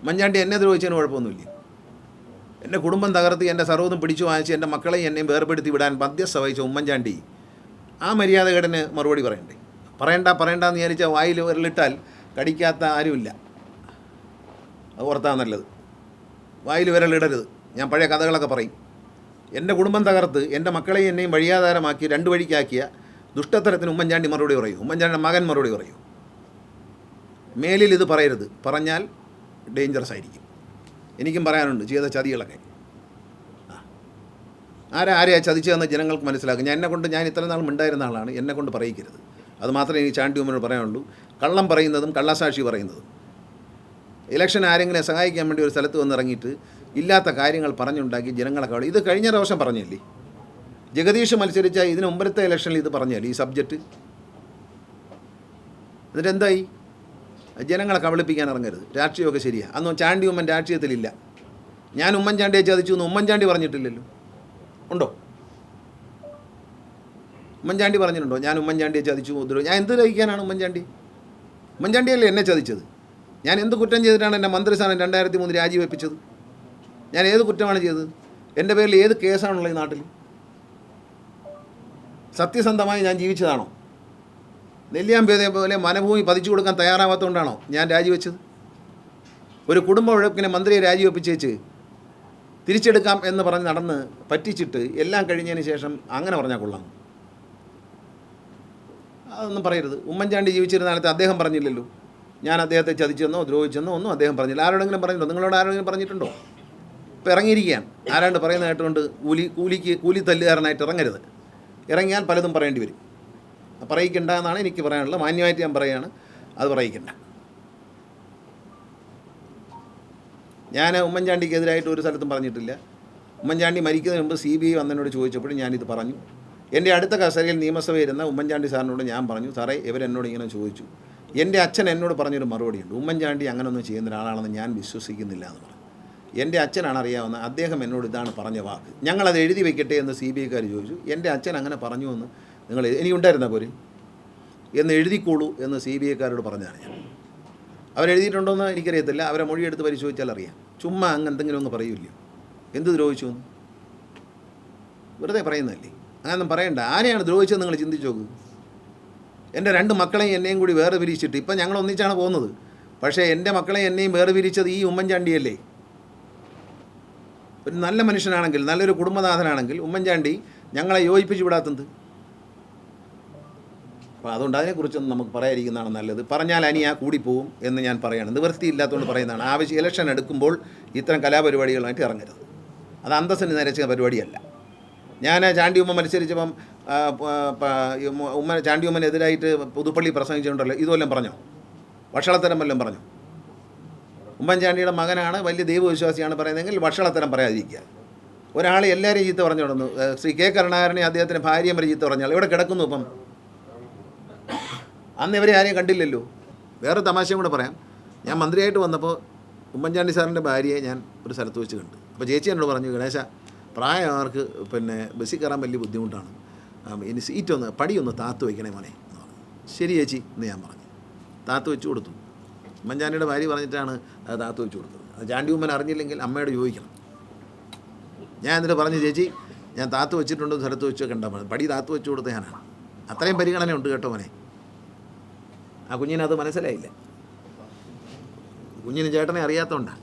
ഉമ്മൻചാണ്ടി എന്നെ ദ്രോഹിച്ചതിന് കുഴപ്പമൊന്നുമില്ല. എന്റെ കുടുംബം തകർത്ത് എന്റെ സർവതും പിടിച്ചു വാങ്ങിച്ച് എന്റെ മക്കളെയും എന്നെയും വേർപെടുത്തി വിടാൻ മധ്യസ്ഥ വഹിച്ച ഉമ്മൻചാണ്ടി ആ മര്യാദകേടന് മറുപടി പറയണ്ടേ? പറയണ്ട എന്ന് വിചാരിച്ച വായിൽ വിരലിട്ടാൽ കടിക്കാത്ത ആരുമില്ല. അത് ഓർത്താ നല്ലത്. വായിൽ വിരലിടരുത്. ഞാൻ പഴയ കഥകളൊക്കെ പറയും. എന്റെ കുടുംബം തകർത്ത് എന്റെ മക്കളെയും എന്നെയും വഴിയാധാരമാക്കി രണ്ട് വഴിക്കാക്കിയ ദുഷ്ടത്തരത്തിന് ഉമ്മൻചാണ്ടി മറുപടി പറയൂ. ഉമ്മൻചാണ്ടിയുടെ മകൻ മറുപടി പറയൂ. മേലിൽ ഇത് പറയരുത്. പറഞ്ഞാൽ ഡേഞ്ചറസ് ആയിരിക്കും. എനിക്കും പറയാനുണ്ട് ചെയ്ത ചതികളൊക്കെ. ആരെ ആരാ ആരെയാ ചതിച്ചതെന്ന് ജനങ്ങൾക്ക് മനസ്സിലാക്കും. ഞാൻ എന്നെ കൊണ്ട് ഞാൻ ഇത്ര നാൾ മിണ്ടായിരുന്ന ആളാണ് എന്നെ കൊണ്ട് പറയിക്കരുത്. അത് മാത്രമേ എനിക്ക് ചാണ്ടി ഉമ്മനോട് പറയാനുള്ളൂ. കള്ളം പറയുന്നതും കള്ളസാക്ഷി പറയുന്നതും. ഇലക്ഷൻ ആരെങ്കിലും സഹായിക്കാൻ വേണ്ടി ഒരു സ്ഥലത്ത് വന്ന് ഇറങ്ങിയിട്ട് ഇല്ലാത്ത കാര്യങ്ങൾ പറഞ്ഞുണ്ടാക്കി ജനങ്ങളെ കവളി ഇത് കഴിഞ്ഞ പ്രാവശ്യം പറഞ്ഞില്ലേ? ജഗദീഷ് മത്സരിച്ച ഇതിന് മുമ്പത്തെ ഇലക്ഷനിൽ ഇത് പറഞ്ഞല്ലേ ഈ സബ്ജക്റ്റ് എന്നിട്ട് എന്തായി? ജനങ്ങളെ കബളിപ്പിക്കാൻ ഇറങ്ങരുത്. രാഷ്ട്രീയമൊക്കെ ശരിയാണ് അന്നും ചാണ്ടി ഉമ്മൻ രാഷ്ട്രീയത്തിലില്ല. ഞാൻ ഉമ്മൻചാണ്ടിയെ ചതിച്ചു എന്ന് ഉമ്മൻചാണ്ടി പറഞ്ഞിട്ടില്ലല്ലോ. ഉണ്ടോ? ഉമ്മൻചാണ്ടി പറഞ്ഞിട്ടുണ്ടോ? ഞാൻ ഉമ്മൻചാണ്ടിയെ ചതിച്ചു ഉദ്രവ് ഞാൻ എന്ത് ലഹിക്കാനാണ് ഉമ്മൻചാണ്ടി ഉമ്മൻചാണ്ടിയല്ലേ എന്നെ ചതിച്ചത് ഞാൻ എന്ത് കുറ്റം ചെയ്തിട്ടാണ് എന്റെ മന്ത്രിസ്ഥാനം രണ്ടായിരത്തി മൂന്ന് രാജിവെപ്പിച്ചത്? ഞാൻ ഏത് കുറ്റമാണ് ചെയ്തത്? എന്റെ പേരിൽ ഏത് കേസാണുള്ളത് ഈ നാട്ടിൽ? സത്യസന്ധമായി ഞാൻ ജീവിച്ചതാണോ? നെല്ലിയാമ്പേതെ പോലെ മനഭൂമി പതിച്ചു കൊടുക്കാൻ തയ്യാറാവാത്തതുകൊണ്ടാണോ ഞാൻ രാജിവെച്ചത്? ഒരു കുടുംബ ഉഴപ്പിനെ മന്ത്രിയെ രാജിവെപ്പിച്ചേച്ച് തിരിച്ചെടുക്കാം എന്ന് പറഞ്ഞ് നടന്ന് പറ്റിച്ചിട്ട് എല്ലാം കഴിഞ്ഞതിന് ശേഷം അങ്ങനെ പറഞ്ഞാൽ കൊള്ളാം. അതൊന്നും പറയരുത്. ഉമ്മൻചാണ്ടി ജീവിച്ചിരുന്ന കാലത്ത് അദ്ദേഹം പറഞ്ഞില്ലല്ലോ. ഞാൻ അദ്ദേഹത്തെ ചതിച്ചെന്നോ ദ്രോഹിച്ചെന്നോ ഒന്നും അദ്ദേഹം പറഞ്ഞില്ല. ആരോടെങ്കിലും പറഞ്ഞിട്ടുണ്ടോ? നിങ്ങളോട് ആരോടെങ്കിലും പറഞ്ഞിട്ടുണ്ടോ? ഇപ്പോൾ ഇറങ്ങിയിരിക്കുകയാണ്. ആരാണ്ട് പറയുന്ന കേട്ടുകൊണ്ട് കൂലി കൂലിക്ക് കൂലി തല്ലുകാരനായിട്ട് ഇറങ്ങരുത്. ഇറങ്ങിയാൽ പലതും പറയേണ്ടി വരും. പറയിക്കണ്ട എന്നാണ് എനിക്ക് പറയാനുള്ളത്. മാന്യമായിട്ട് ഞാൻ പറയുകയാണ് അത് പറയിക്കണ്ട. ഞാൻ ഉമ്മൻചാണ്ടിക്കെതിരായിട്ട് ഒരു സ്ഥലത്തും പറഞ്ഞിട്ടില്ല. ഉമ്മൻചാണ്ടി മരിക്കുന്നതിന് മുമ്പ് സി ബി ഐ വന്നതിനോട് ചോദിച്ചപ്പോഴും ഞാനിത് പറഞ്ഞു. എന്റെ അടുത്ത കസേരയിൽ നിയമസഭ ഇരുന്ന ഉമ്മൻചാണ്ടി സാറിനോട് ഞാൻ പറഞ്ഞു സാറേ ഇവരെന്നോട് ഇങ്ങനെ ചോദിച്ചു. എന്റെ അച്ഛൻ എന്നോട് പറഞ്ഞൊരു മറുപടിയുണ്ട്. ഉമ്മൻചാണ്ടി അങ്ങനൊന്നും ചെയ്യുന്ന ഒരാളാണെന്ന് ഞാൻ വിശ്വസിക്കുന്നില്ല എന്ന് പറഞ്ഞു. എന്റെ അച്ഛനാണ് അറിയാവുന്ന അദ്ദേഹം എന്നോട് ഇതാണ് പറഞ്ഞ വാക്ക്. ഞങ്ങളത് എഴുതി വെക്കട്ടെ എന്ന് സി ബി ഐക്കാർ ചോദിച്ചു. എന്റെ അച്ഛൻ അങ്ങനെ പറഞ്ഞു എന്ന് നിങ്ങൾ ഇനി ഉണ്ടായിരുന്നാൽ പോരെ? എന്ന് എഴുതിക്കോളൂ എന്ന് സി ബി ഐക്കാരോട് പറഞ്ഞാണ് ഞാൻ. അവരെഴുതിയിട്ടുണ്ടോയെന്ന് എനിക്കറിയത്തില്ല. അവരെ മൊഴിയെടുത്ത് പരിശോധിച്ചാൽ അറിയാം. ചുമ്മാ അങ്ങ് എന്തെങ്കിലും ഒന്ന് പറയൂല്ലോ? എന്ത് ദ്രോഹിച്ചു വെറുതെ പറയുന്നതല്ലേ? അങ്ങനൊന്നും പറയണ്ട. ആരെയാണ് ദ്രോഹിച്ചത് നിങ്ങൾ ചിന്തിച്ചു നോക്കൂ. എന്റെ രണ്ട് മക്കളെയും എന്നെയും കൂടി വേറെ പിരിച്ചിട്ട് ഇപ്പം ഞങ്ങൾ ഒന്നിച്ചാണ് പോകുന്നത്. പക്ഷേ എന്റെ മക്കളെയും എന്നെയും വേറെ പിരിച്ചത് ഈ ഉമ്മൻചാണ്ടിയല്ലേ? ഒരു നല്ല മനുഷ്യനാണെങ്കിൽ നല്ലൊരു കുടുംബനാഥനാണെങ്കിൽ ഉമ്മൻചാണ്ടി ഞങ്ങളെ യോജിപ്പിച്ച് വിടാത്തത് അപ്പോൾ അതുകൊണ്ട് അതിനെക്കുറിച്ചൊന്നും നമുക്ക് പറയാതിരിക്കുന്നതാണ് നല്ലത്. പറഞ്ഞാൽ അനിയ കൂടിപ്പോവും എന്ന് ഞാൻ പറയാണ്. നിവൃത്തിയില്ലാത്തതുകൊണ്ട് പറയുന്നതാണ്. ആവശ്യം ഇലക്ഷൻ എടുക്കുമ്പോൾ ഇത്തരം കലാപരിപാടികളായിട്ട് ഇറങ്ങരുത്. അത് അന്തസ്സിന് നിരച്ച പരിപാടിയല്ല. ഞാൻ ചാണ്ടി ഉമ്മ മത്സരിച്ചപ്പം ഉമ്മ- ചാണ്ടി ഉമ്മനെതിരായിട്ട് പുതുപ്പള്ളി പ്രസംഗിച്ചുകൊണ്ടല്ലോ ഇതുവല്ലം പറഞ്ഞോ? വഷളത്തരം വല്ലതും പറഞ്ഞു ഉമ്മൻചാണ്ടിയുടെ മകനാണ് വലിയ ദൈവവിശ്വാസിയാണ് പറയുന്നതെങ്കിൽ വഷളത്തരം പറയാതിരിക്കുക. ഒരാൾ എല്ലാവരെയും ചീത്ത പറഞ്ഞു തുടർന്നു ശ്രീ കെ കരുണാകരനെ അദ്ദേഹത്തിന്റെ ഭാര്യയും ചീത്ത പറഞ്ഞാൽ ഇവിടെ കിടക്കുന്നു ഇപ്പം? അന്ന് ഇവരെ ആരെയും കണ്ടില്ലല്ലോ. വേറെ തമാശയും കൂടെ പറയാം. ഞാൻ മന്ത്രിയായിട്ട് വന്നപ്പോൾ ഉമ്മൻചാണ്ടി സാറിന്റെ ഭാര്യയെ ഞാൻ ഒരു സ്ഥലത്ത് വെച്ച് കണ്ടു. അപ്പോൾ ചേച്ചി എന്നോട് പറഞ്ഞു ഗണേശ പ്രായമാർക്ക് പിന്നെ ബസ്സിൽ കയറാൻ വലിയ ബുദ്ധിമുട്ടാണ്. ഇനി സീറ്റ് ഒന്ന് പടിയൊന്ന് താത്തു വയ്ക്കണേ മോനെ. എന്ന് പറഞ്ഞു ശരി ചേച്ചി എന്ന് ഞാൻ പറഞ്ഞു. താത്തു വെച്ച് കൊടുത്തു. ഉമ്മൻചാണ്ടിയുടെ ഭാര്യ പറഞ്ഞിട്ടാണ് അത് താത്ത് വെച്ച് കൊടുത്തത്. അത് ചാണ്ടി ഉമ്മൻ അറിഞ്ഞില്ലെങ്കിൽ അമ്മയോട് ചോദിക്കണം. ഞാൻ എന്നിട്ട് പറഞ്ഞു ചേച്ചി ഞാൻ താത്തു വെച്ചിട്ടുണ്ട് സ്ഥലത്ത് വെച്ച് കണ്ടാൽ പടി താത്തു വെച്ച് കൊടുത്ത ഞാനാണ്. അത്രയും പരിഗണന ഉണ്ട് കേട്ടോ മോനെ. ആ കുഞ്ഞിനത് മനസ്സിലായില്ല. കുഞ്ഞിന് ചേട്ടനെ അറിയാത്തതുകൊണ്ടാണ്